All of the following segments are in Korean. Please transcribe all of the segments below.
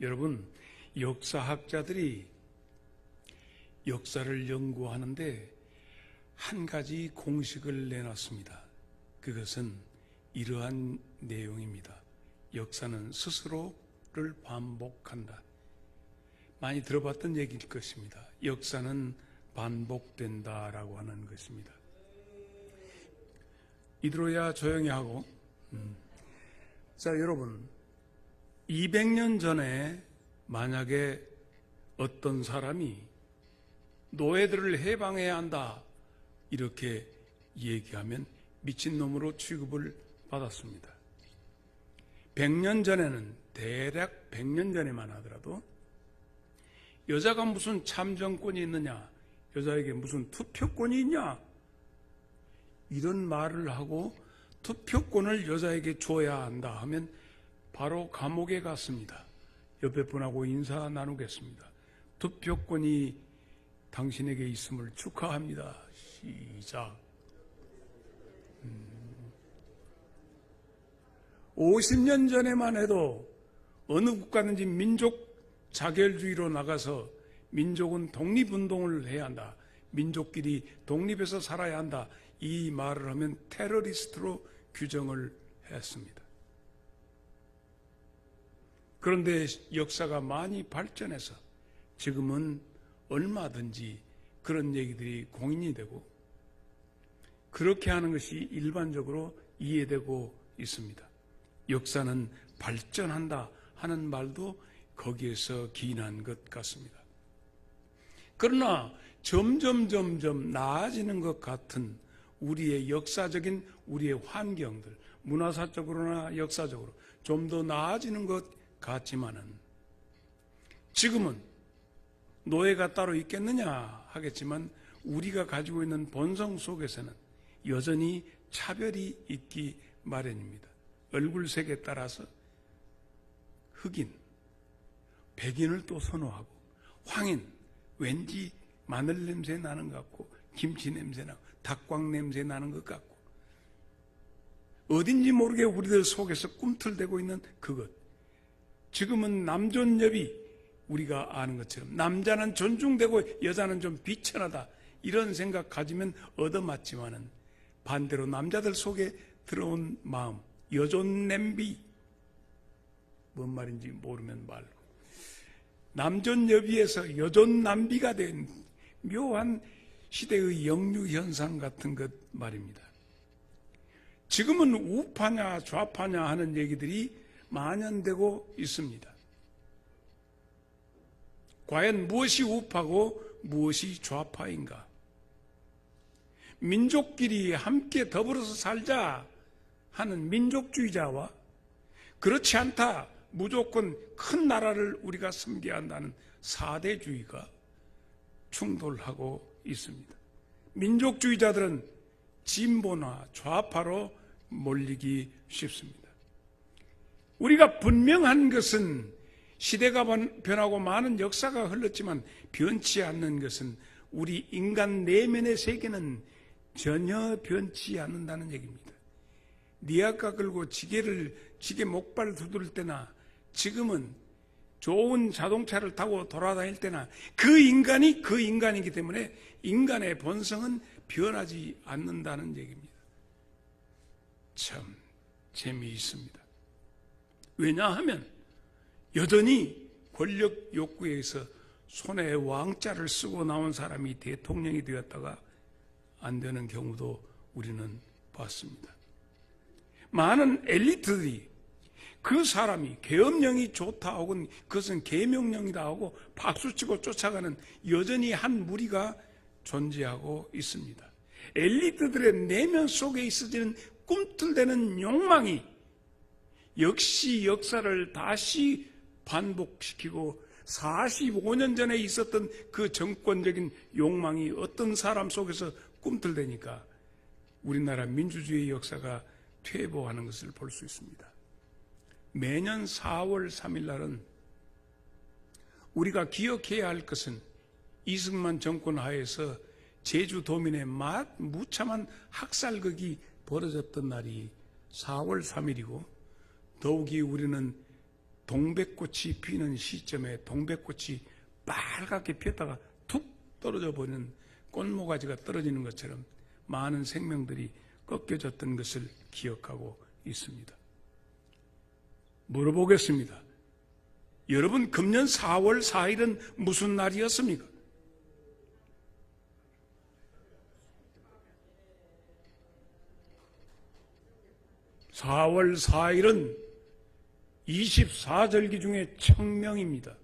여러분, 역사학자들이 역사를 연구하는데 한 가지 공식을 내놨습니다. 그것은 이러한 내용입니다. 역사는 스스로를 반복한다. 많이 들어봤던 얘기일 것입니다. 역사는 반복된다라고 하는 것입니다. 이대로야 조용히 하고, 음. 자, 여러분, 200년 전에 만약에 어떤 사람이 노예들을 해방해야 한다, 이렇게 얘기하면 미친놈으로 취급을 받았습니다. 100년 전에는, 대략 100년 전에만 하더라도, 여자가 무슨 참정권이 있느냐, 여자에게 무슨 투표권이 있냐, 이런 말을 하고 투표권을 여자에게 줘야 한다 하면 바로 감옥에 갔습니다. 옆에 분하고 인사 나누겠습니다. 투표권이 당신에게 있음을 축하합니다. 시작. 음. 50년 전에만 해도 어느 국가든지 민족 자결주의로 나가서 민족은 독립운동을 해야 한다. 민족끼리 독립해서 살아야 한다. 이 말을 하면 테러리스트로 규정을 했습니다. 그런데 역사가 많이 발전해서 지금은 얼마든지 그런 얘기들이 공인이 되고 그렇게 하는 것이 일반적으로 이해되고 있습니다. 역사는 발전한다 하는 말도 거기에서 기인한 것 같습니다. 그러나 점점 점점 나아지는 것 같은 우리의 역사적인 우리의 환경들, 문화사적으로나 역사적으로 좀 더 나아지는 것 같지만은 지금은 노예가 따로 있겠느냐 하겠지만 우리가 가지고 있는 본성 속에서는 여전히 차별이 있기 마련입니다. 얼굴색에 따라서 흑인, 백인을 또 선호하고 황인, 왠지 마늘 냄새 나는 것 같고 김치 냄새 나고 닭광 냄새 나는 것 같고 어딘지 모르게 우리들 속에서 꿈틀대고 있는 그것. 지금은 남존여비 우리가 아는 것처럼. 남자는 존중되고 여자는 좀 비천하다. 이런 생각 가지면 얻어맞지만은 반대로 남자들 속에 들어온 마음 여존 냄비. 뭔 말인지 모르면 말고 남존여비에서 여존 남비가 된 묘한 시대의 영유 현상 같은 것 말입니다. 지금은 우파냐 좌파냐 하는 얘기들이 만연되고 있습니다. 과연 무엇이 우파고 무엇이 좌파인가? 민족끼리 함께 더불어서 살자 하는 민족주의자와 그렇지 않다. 무조건 큰 나라를 우리가 섬겨야 한다는 사대주의가 충돌하고 있습니다. 민족주의자들은 진보나 좌파로 몰리기 쉽습니다. 우리가 분명한 것은 시대가 변하고 많은 역사가 흘렀지만 변치 않는 것은 우리 인간 내면의 세계는 전혀 변치 않는다는 얘기입니다. 니아까 끌고 지게를 지게 목발 두들 때나 지금은 좋은 자동차를 타고 돌아다닐 때나 그 인간이 그 인간이기 때문에 인간의 본성은 변하지 않는다는 얘기입니다. 참 재미있습니다. 왜냐하면 여전히 권력 욕구에 의해서 손에 왕자를 쓰고 나온 사람이 대통령이 되었다가 안 되는 경우도 우리는 봤습니다. 많은 엘리트들이 그 사람이 계엄령이 좋다 혹은 그것은 계명령이다 하고 박수치고 쫓아가는 여전히 한 무리가 존재하고 있습니다. 엘리트들의 내면 속에 있어지는 꿈틀대는 욕망이 역시 역사를 다시 반복시키고 45년 전에 있었던 그 정권적인 욕망이 어떤 사람 속에서 꿈틀대니까 우리나라 민주주의 역사가 퇴보하는 것을 볼 수 있습니다. 매년 4월 3일 날은 우리가 기억해야 할 것은 이승만 정권 하에서 제주 도민의 맛 무참한 학살극이 벌어졌던 날이 4월 3일이고 더욱이 우리는 동백꽃이 피는 시점에 동백꽃이 빨갛게 피었다가 툭 떨어져 버리는 꽃모가지가 떨어지는 것처럼 많은 생명들이 꺾여졌던 것을 기억하고 있습니다. 물어보겠습니다. 여러분, 금년 4월 4일은 무슨 날이었습니까? (4월 4일은) 24절기 중에 청명입니다.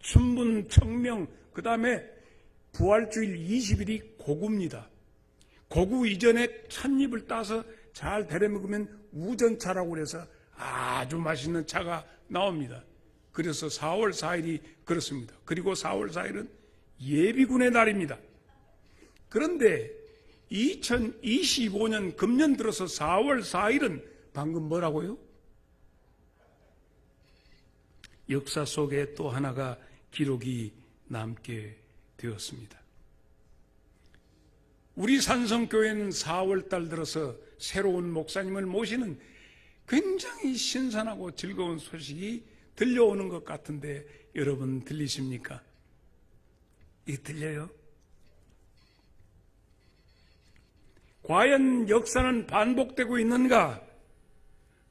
춘분 청명 그 다음에 부활주일 20일이 고구입니다. 고구 이전에 찻잎을 따서 잘 데려 먹으면 우전차라고 그래서 아주 맛있는 차가 나옵니다. 그래서 4월 4일이 그렇습니다. 그리고 4월 4일은 예비군의 날입니다. 그런데 2025년 금년 들어서 4월 4일은 방금 뭐라고요? 역사 속에 또 하나가 기록이 남게 되었습니다. 우리 산성교회는 4월 달 들어서 새로운 목사님을 모시는 굉장히 신선하고 즐거운 소식이 들려오는 것 같은데 여러분 들리십니까? 이 들려요? 과연 역사는 반복되고 있는가?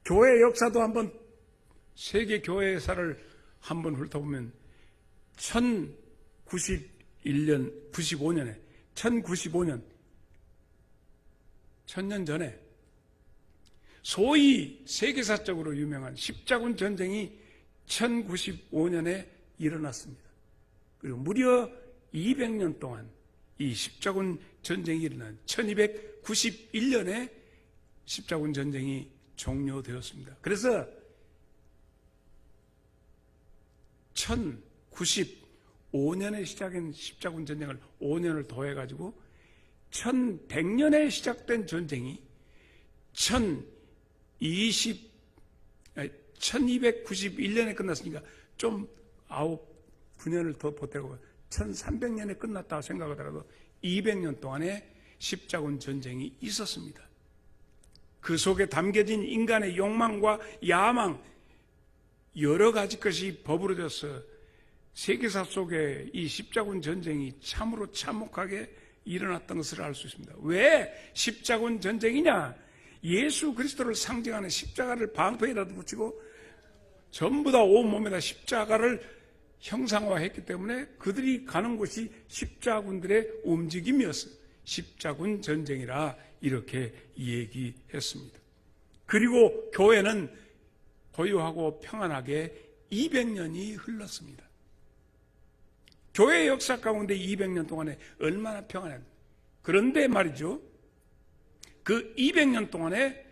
교회 역사도 한번 세계 교회사를 한번 훑어보면 1091년 95년에 1095년 천년 전에 소위 세계사적으로 유명한 십자군 전쟁이 1095년에 일어났습니다. 그리고 무려 200년 동안 이 십자군 전쟁이 일어난 1291년에 십자군 전쟁이 종료되었습니다. 그래서 1095년에 시작한 십자군 전쟁을 5년을 더해가지고 1100년에 시작된 전쟁이 1020, 1291년에 끝났으니까 좀 아홉 9년을 더 보태고 1300년에 끝났다 생각하더라도 200년 동안에 십자군 전쟁이 있었습니다. 그 속에 담겨진 인간의 욕망과 야망, 여러 가지 것이 버무려져서 세계사 속에 이 십자군 전쟁이 참으로 참혹하게 일어났던 것을 알 수 있습니다. 왜 십자군 전쟁이냐? 예수 그리스도를 상징하는 십자가를 방패에다 붙이고 전부 다 온몸에다 십자가를 형상화했기 때문에 그들이 가는 곳이 십자군들의 움직임이었어요. 십자군 전쟁이라 이렇게 얘기했습니다. 그리고 교회는 고요하고 평안하게 200년이 흘렀습니다. 교회 역사 가운데 200년 동안에 얼마나 평안했 그런데 말이죠. 그 200년 동안에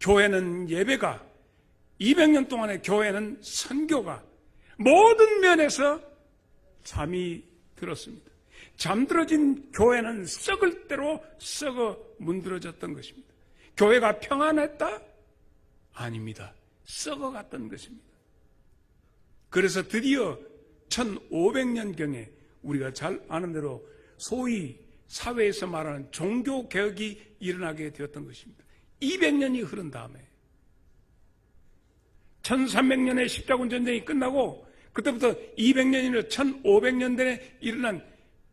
교회는 예배가 200년 동안에 교회는 선교가 모든 면에서 잠이 들었습니다. 잠들어진 교회는 썩을 대로 썩어 문드러졌던 것입니다. 교회가 평안했다? 아닙니다. 썩어갔던 것입니다. 그래서 드디어 1500년경에 우리가 잘 아는 대로 소위 사회에서 말하는 종교개혁이 일어나게 되었던 것입니다. 200년이 흐른 다음에 1300년에 십자군 전쟁이 끝나고 그때부터 200년이나 1500년 대에 일어난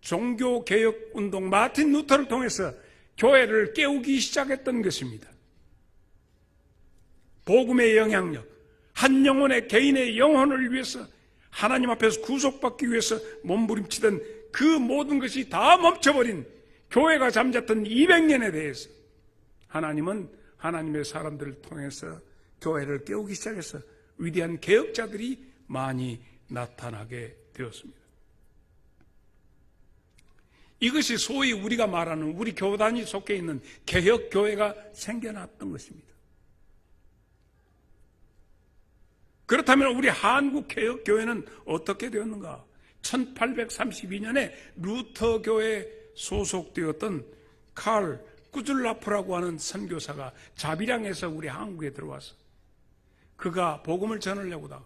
종교개혁 운동 마틴 루터를 통해서 교회를 깨우기 시작했던 것입니다. 복음의 영향력, 한 영혼의 개인의 영혼을 위해서 하나님 앞에서 구속받기 위해서 몸부림치던 그 모든 것이 다 멈춰버린 교회가 잠잤던 200년에 대해서 하나님은 하나님의 사람들을 통해서 교회를 깨우기 시작해서 위대한 개혁자들이 많이 나타나게 되었습니다. 이것이 소위 우리가 말하는 우리 교단이 속해 있는 개혁교회가 생겨났던 것입니다. 그렇다면 우리 한국 개혁교회는 어떻게 되었는가? 1832년에 루터교회 소속되었던 칼 꾸줄라프라고 하는 선교사가 자비량에서 우리 한국에 들어와서 그가 복음을 전하려고 다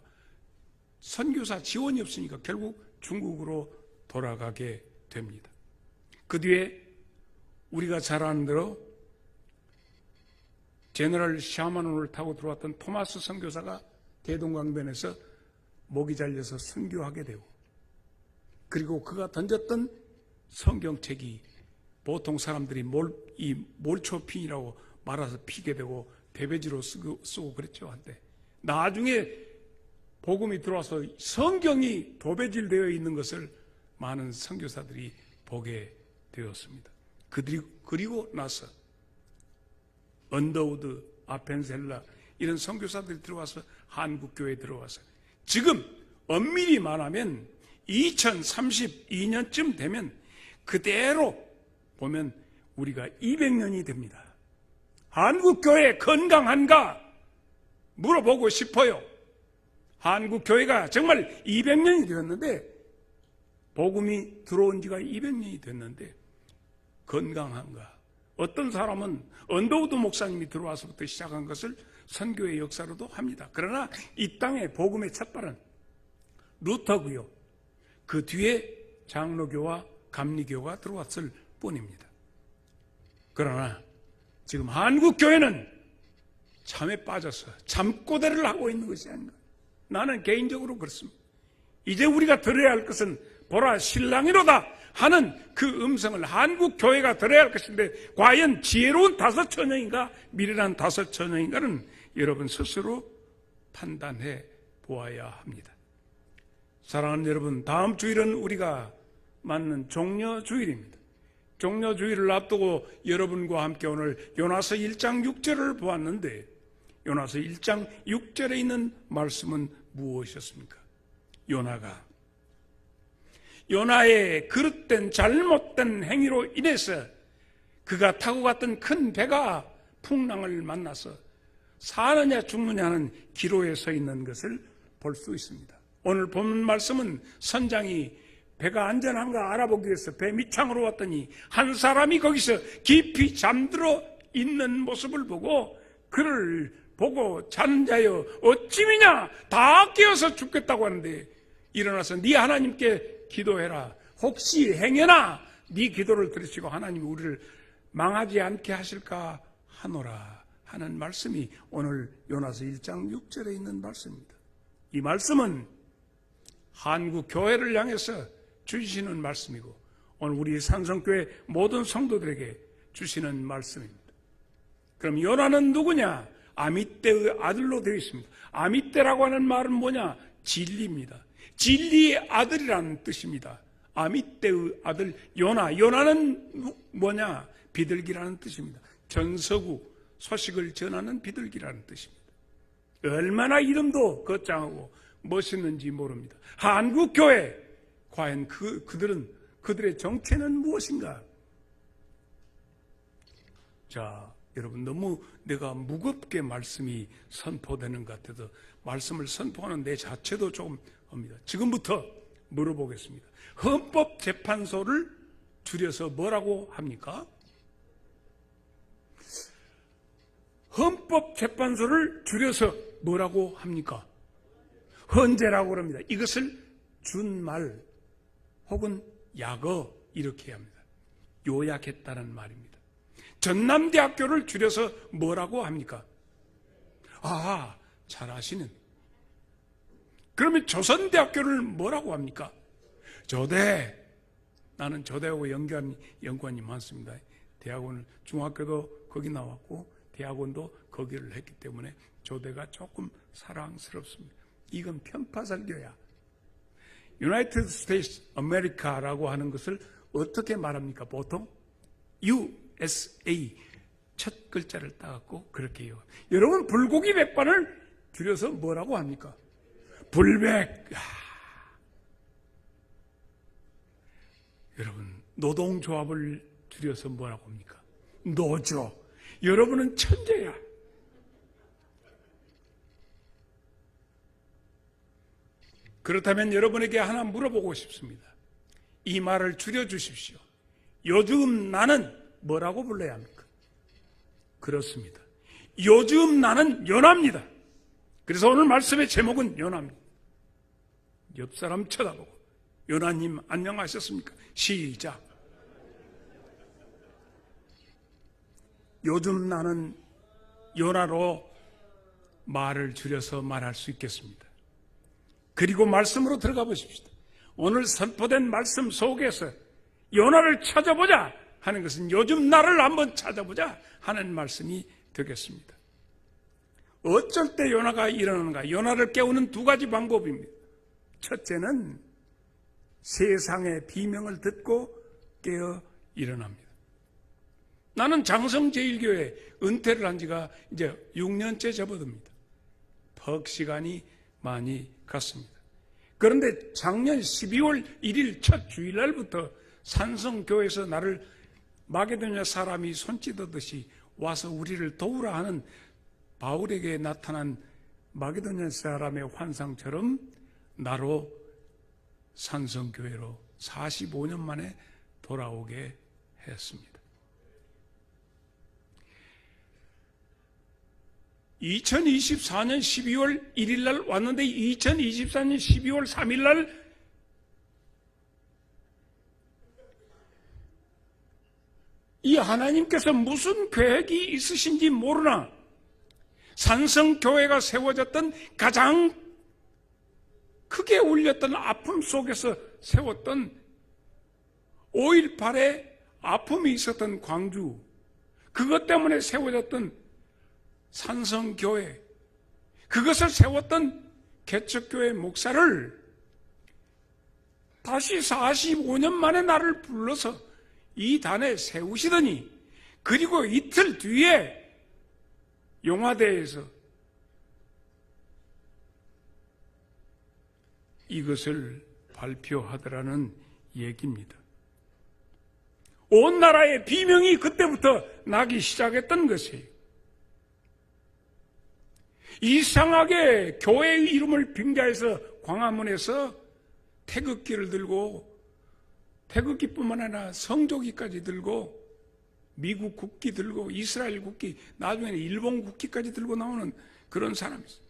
선교사 지원이 없으니까 결국 중국으로 돌아가게 됩니다. 그 뒤에 우리가 잘 아는 대로 제너럴 샤먼을 타고 들어왔던 토마스 선교사가 대동강변에서 목이 잘려서 선교하게 되고 그리고 그가 던졌던 성경책이 보통 사람들이 몰, 이 몰초핀이라고 말아서 피게 되고 배배지로 쓰고, 쓰고 그랬죠 한때. 나중에 복음이 들어와서 성경이 도배질되어 있는 것을 많은 선교사들이 보게 되었습니다. 그들이 그리고 나서 언더우드, 아펜셀라 이런 선교사들이 들어와서 한국 교회에 들어와서 지금 엄밀히 말하면 2032년쯤 되면 그대로 보면 우리가 200년이 됩니다. 한국 교회 건강한가 물어보고 싶어요. 한국 교회가 정말 200년이 되었는데 복음이 들어온 지가 200년이 됐는데 건강한가? 어떤 사람은 언더우드 목사님이 들어와서부터 시작한 것을 선교의 역사로도 합니다. 그러나 이 땅에 복음의 첫발은 루터고요. 그 뒤에 장로교와 감리교가 들어왔을 뿐입니다. 그러나 지금 한국 교회는 잠에 빠져서 잠꼬대를 하고 있는 것이 아닌가. 나는 개인적으로 그렇습니다. 이제 우리가 들어야 할 것은 보라 신랑이로다 하는 그 음성을 한국 교회가 들어야 할 것인데 과연 지혜로운 다섯 처녀인가 미련한 다섯 처녀인가는 여러분 스스로 판단해 보아야 합니다. 사랑하는 여러분, 다음 주일은 우리가 맞는 종려 주일입니다. 종려 주일을 앞두고 여러분과 함께 오늘 요나서 1장 6절을 보았는데 요나서 1장 6절에 있는 말씀은 무엇이었습니까? 요나가 요나의 그릇된 잘못된 행위로 인해서 그가 타고 갔던 큰 배가 풍랑을 만나서 사느냐 죽느냐 하는 기로에 서 있는 것을 볼 수 있습니다. 오늘 본 말씀은 선장이 배가 안전한가 알아보기 위해서 배 밑창으로 왔더니 한 사람이 거기서 깊이 잠들어 있는 모습을 보고 그를 보고 자는 자여 어찌미냐 다 깨어서 죽겠다고 하는데 일어나서 네 하나님께 기도해라 혹시 행여나 네 기도를 들으시고 하나님이 우리를 망하지 않게 하실까 하노라 하는 말씀이 오늘 요나서 1장 6절에 있는 말씀입니다 이 말씀은 한국 교회를 향해서 주시는 말씀이고 오늘 우리 산성교회 모든 성도들에게 주시는 말씀입니다. 그럼 요나는 누구냐? 아미떼의 아들로 되어 있습니다. 아미떼라고 하는 말은 뭐냐? 진리입니다. 진리의 아들이라는 뜻입니다. 아미떼의 아들 요나. 요나는 뭐냐? 비둘기라는 뜻입니다. 전서구 소식을 전하는 비둘기라는 뜻입니다. 얼마나 이름도 거창하고 멋있는지 모릅니다. 한국 교회 과연 그 그들은 그들의 정체는 무엇인가? 자, 여러분 너무 내가 무겁게 말씀이 선포되는 것 같아서 말씀을 선포하는 내 자체도 조금 합니다. 지금부터 물어보겠습니다. 헌법재판소를 줄여서 뭐라고 합니까? 헌법재판소를 줄여서 뭐라고 합니까? 헌재라고 합니다. 이것을 준말 혹은 약어 이렇게 합니다. 요약했다는 말입니다. 전남대학교를 줄여서 뭐라고 합니까? 아, 잘 아시는. 그러면 조선대학교를 뭐라고 합니까? 조대. 나는 조대하고 연관, 연관이 많습니다. 대학원을, 중학교도 거기 나왔고, 대학원도 거기를 했기 때문에 조대가 조금 사랑스럽습니다. 이건 편파설교야. 유나이티드 스테이트 아메리카라고 하는 것을 어떻게 말합니까? 보통 USA 첫 글자를 따갖고 그렇게 해요. 여러분 불고기 백반을 줄여서 뭐라고 합니까? 불백. 야. 여러분 노동조합을 줄여서 뭐라고 합니까? 노조. 여러분은 천재야. 그렇다면 여러분에게 하나 물어보고 싶습니다. 이 말을 줄여주십시오. 요즘 나는 뭐라고 불러야 합니까? 그렇습니다. 요즘 나는 연합니다. 그래서 오늘 말씀의 제목은 연합니다. 옆 사람 쳐다보고 연하님 안녕하셨습니까? 시작. 요즘 나는 요나로 말을 줄여서 말할 수 있겠습니다. 그리고 말씀으로 들어가 보십시다. 오늘 선포된 말씀 속에서 요나를 찾아보자 하는 것은 요즘 나를 한번 찾아보자 하는 말씀이 되겠습니다. 어쩔 때 요나가 일어나는가? 요나를 깨우는 두 가지 방법입니다. 첫째는 세상의 비명을 듣고 깨어 일어납니다. 나는 장성제일교회 은퇴를 한 지가 이제 6년째 접어듭니다. 퍽 시간이 많이 갔습니다. 그런데 작년 12월 1일 첫 주일날부터 산성교회에서 나를 마게도냐 사람이 손짓하듯이 와서 우리를 도우라 하는 바울에게 나타난 마게도냐 사람의 환상처럼 나로 산성교회로 45년 만에 돌아오게 했습니다. 2024년 12월 1일 날 왔는데 2024년 12월 3일 날 이 하나님께서 무슨 계획이 있으신지 모르나 산성교회가 세워졌던 가장 크게 울렸던 아픔 속에서 세웠던 5.18에 아픔이 있었던 광주 그것 때문에 세워졌던 산성교회 그것을 세웠던 개척교회 목사를 다시 45년 만에 나를 불러서 이 단에 세우시더니 그리고 이틀 뒤에 용화대에서 이것을 발표하더라는 얘기입니다. 온 나라의 비명이 그때부터 나기 시작했던 것이에요. 이상하게 교회의 이름을 빙자해서 광화문에서 태극기를 들고 태극기뿐만 아니라 성조기까지 들고 미국 국기 들고 이스라엘 국기 나중에는 일본 국기까지 들고 나오는 그런 사람이 있어요.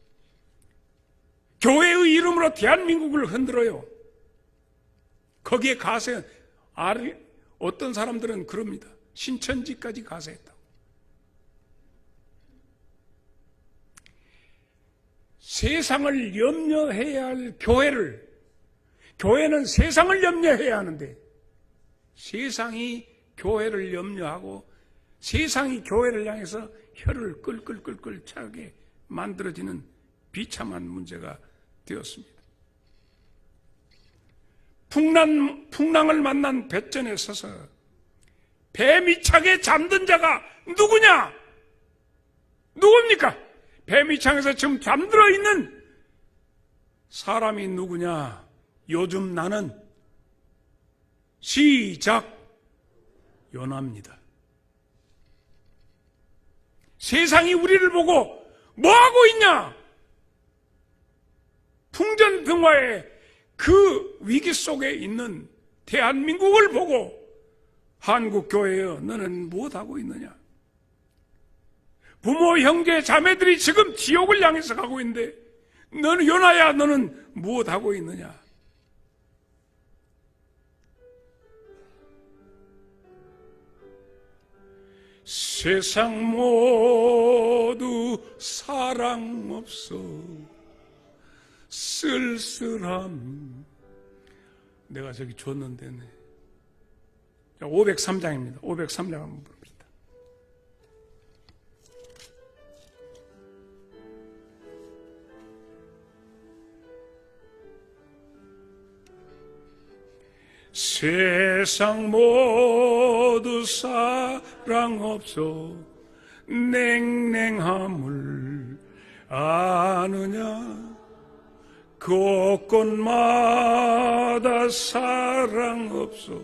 교회의 이름으로 대한민국을 흔들어요. 거기에 가세 어떤 사람들은 그럽니다. 신천지까지 가세했다고. 세상을 염려해야 할 교회를 교회는 세상을 염려해야 하는데 세상이 교회를 염려하고 세상이 교회를 향해서 혀를 끌끌끌끌 차게 만들어지는 비참한 문제가 되었습니다. 풍랑, 풍랑을 만난 배전에 서서 배 밑창에 잠든 자가 누구냐? 누굽니까? 배 밑창에서 지금 잠들어 있는 사람이 누구냐? 요즘 나는 시작 요나입니다. 세상이 우리를 보고 뭐 하고 있냐? 풍전 등화의 그 위기 속에 있는 대한민국을 보고 한국 교회여 너는 무엇하고 있느냐? 부모, 형제, 자매들이 지금 지옥을 향해서 가고 있는데 너는 요나야 너는 무엇하고 있느냐? 세상 모두 사랑 없어 쓸쓸함. 내가 저기 줬는데 503장입니다. 503장 한번 봅시다. 세상 모두 사랑 없어 냉랭함을 아느냐 곳곳마다 사랑 없어.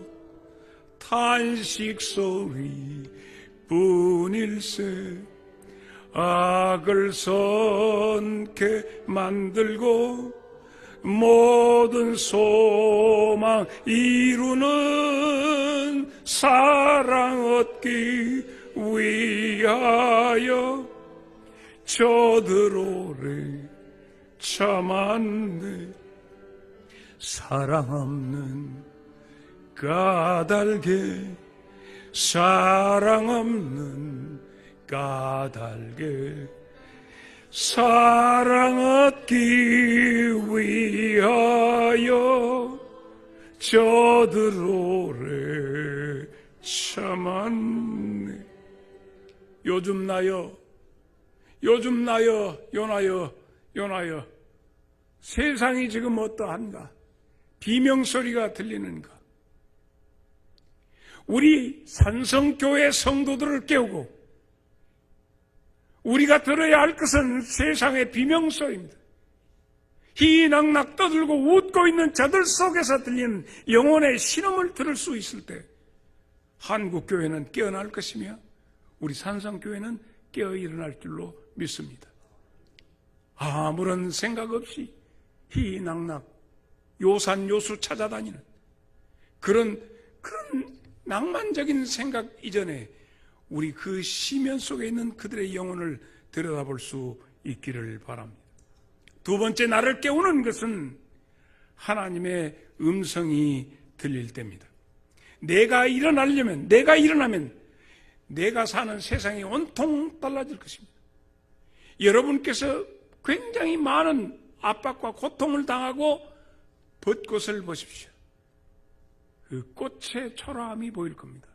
탄식 소리 뿐일세. 악을 선케 만들고 모든 소망 이루는 사랑 얻기 위하여 저들오래 참았네. 사랑 없는 까닭에 사랑 없는 까닭에 사랑 얻기 위하여 저들 오래 참았네. 요즘 나여 요즘 나여 요나여 요나여 세상이 지금 어떠한가 비명소리가 들리는가 우리 산성교회 성도들을 깨우고 우리가 들어야 할 것은 세상의 비명소리입니다. 희낙낙 떠들고 웃고 있는 저들 속에서 들리는 영혼의 신음을 들을 수 있을 때 한국교회는 깨어날 것이며 우리 산성교회는 깨어 일어날 줄로 믿습니다. 아무런 생각 없이 희낙낙 요산 요수 찾아다니는 그런 그런 낭만적인 생각 이전에 우리 그 시면 속에 있는 그들의 영혼을 들여다볼 수 있기를 바랍니다. 두 번째 나를 깨우는 것은 하나님의 음성이 들릴 때입니다. 내가 일어나려면, 내가 일어나면 내가 사는 세상이 온통 달라질 것입니다. 여러분께서 굉장히 많은 압박과 고통을 당하고 벚꽃을 보십시오. 그 꽃의 초라함이 보일 겁니다.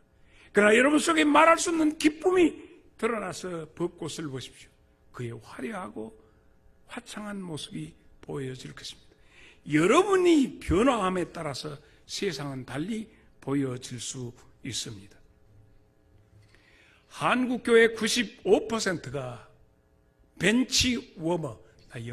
그러나 여러분 속에 말할 수 없는 기쁨이 드러나서 벚꽃을 보십시오. 그의 화려하고 화창한 모습이 보여질 것입니다. 여러분이 변화함에 따라서 세상은 달리 보여질 수 있습니다. 한국교회 95%가 벤치 워머, 아,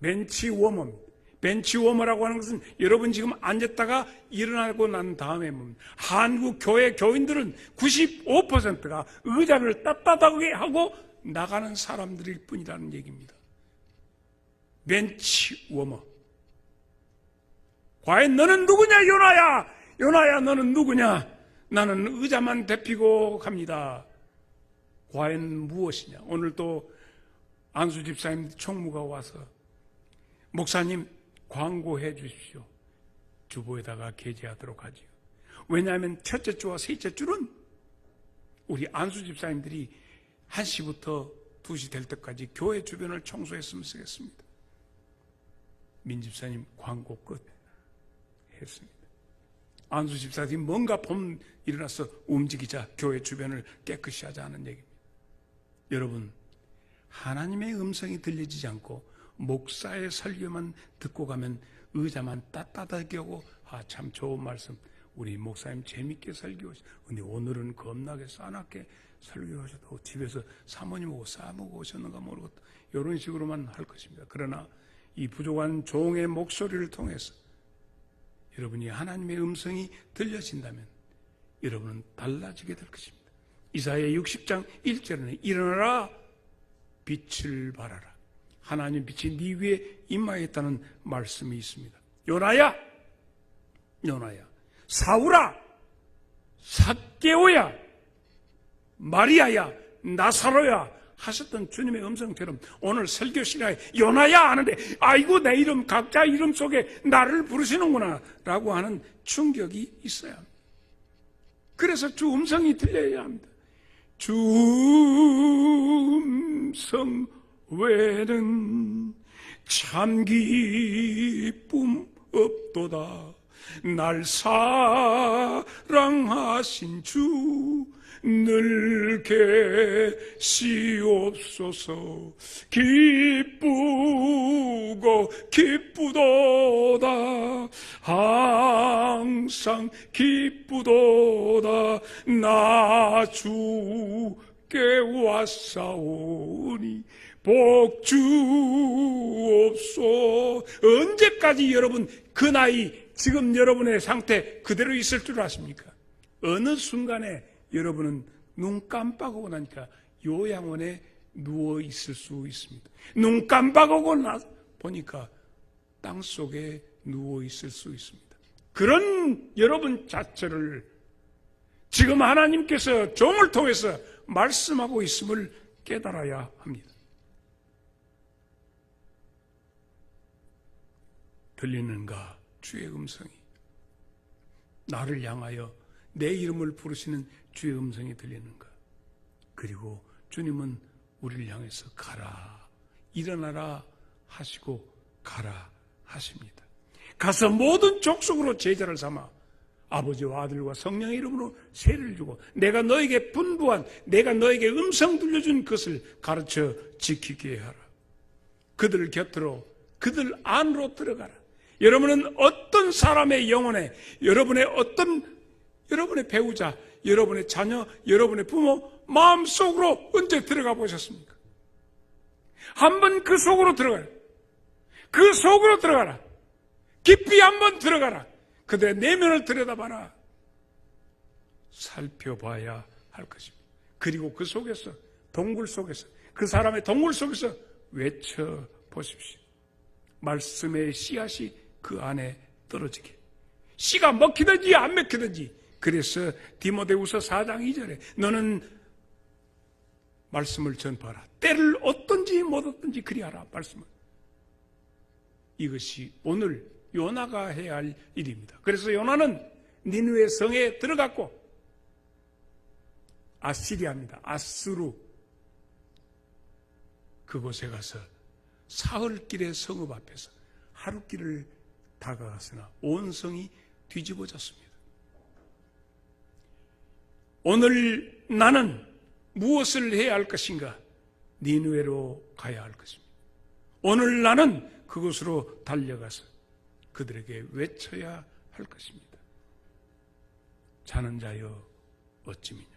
벤치 워머입니다. 벤치 워머라고 하는 것은 여러분 지금 앉았다가 일어나고 난 다음에 뭡니다. 한국 교회 교인들은 95%가 의자를 따뜻하게 하고 나가는 사람들일 뿐이라는 얘기입니다. 벤치 워머. 과연 너는 누구냐, 요나야? 요나야, 너는 누구냐? 나는 의자만 대피고 갑니다. 과연 무엇이냐? 오늘 또 안수 집사님 총무가 와서 목사님 광고해 주십시오. 주보에다가 게재하도록 하지요. 왜냐하면 첫째 주와 셋째 주는 우리 안수 집사님들이 1시부터 2시 될 때까지 교회 주변을 청소했으면 쓰겠습니다. 민 집사님 광고 끝 했습니다. 안수 집사님이 뭔가 봄 일어나서 움직이자 교회 주변을 깨끗이 하자 하는 얘기입니다. 여러분 하나님의 음성이 들리지 않고 목사의 설교만 듣고 가면 의자만 따뜻하게 하고 아 참 좋은 말씀. 우리 목사님 재밌게 설교하시 근데 오늘은 겁나게 싸납게 설교하셔도 집에서 사모님하고 싸먹고 오셨는가 모르겠다. 이런 식으로만 할 것입니다. 그러나 이 부족한 종의 목소리를 통해서 여러분이 하나님의 음성이 들려진다면 여러분은 달라지게 될 것입니다. 이사야 60장 1절에는 일어나라 빛을 발하라 하나님 빛이 네 위에 임하였다는 말씀이 있습니다. 요나야, 요나야, 사우라, 사개오야, 마리아야, 나사로야 하셨던 주님의 음성처럼 오늘 설교 시간에 요나야 하는데 아이고 내 이름 각자 이름 속에 나를 부르시는구나 라고 하는 충격이 있어야 합니다. 그래서 주 음성이 들려야 합니다. 주 음성 외는 참 기쁨 없도다. 날 사랑하신 주, 늘 계시옵소서. 기쁘고 기쁘도다. 항상 기쁘도다. 나 주 께 왔사오니. 복주옵소. 언제까지 여러분 그 나이 지금 여러분의 상태 그대로 있을 줄 아십니까? 어느 순간에 여러분은 눈 깜빡하고 나니까 요양원에 누워 있을 수 있습니다. 눈 깜빡하고 나 보니까 땅 속에 누워 있을 수 있습니다. 그런 여러분 자체를 지금 하나님께서 종을 통해서 말씀하고 있음을 깨달아야 합니다. 들리는가 주의 음성이 나를 향하여 내 이름을 부르시는 주의 음성이 들리는가? 그리고 주님은 우리를 향해서 가라, 일어나라 하시고 가라 하십니다. 가서 모든 족속으로 제자를 삼아 아버지와 아들과 성령의 이름으로 세를 주고 내가 너에게 분부한 내가 너에게 음성 들려준 것을 가르쳐 지키게 하라. 그들 곁으로 그들 안으로 들어가라. 여러분은 어떤 사람의 영혼에 여러분의 어떤 여러분의 배우자, 여러분의 자녀, 여러분의 부모 마음속으로 언제 들어가 보셨습니까? 한번 그 속으로 들어가라. 그 속으로 들어가라. 깊이 한번 들어가라. 그들의 내면을 들여다봐라. 살펴봐야 할 것입니다. 그리고 그 속에서, 동굴 속에서, 그 사람의 동굴 속에서 외쳐 보십시오. 말씀의 씨앗이 그 안에 떨어지게. 씨가 먹히든지 안 먹히든지. 그래서 디모데후서 4장 2절에 너는 말씀을 전파하라. 때를 얻든지 못 얻든지 그리하라. 말씀을. 이것이 오늘 요나가 해야 할 일입니다. 그래서 요나는 니누의 성에 들어갔고 아시리아입니다. 아스루 그곳에 가서 사흘길의 성읍 앞에서 하루길을 다가갔으나 온 성이 뒤집어졌습니다. 오늘 나는 무엇을 해야 할 것인가? 니누에로 가야 할 것입니다. 오늘 나는 그곳으로 달려가서 그들에게 외쳐야 할 것입니다. 자는 자여 어찌미냐.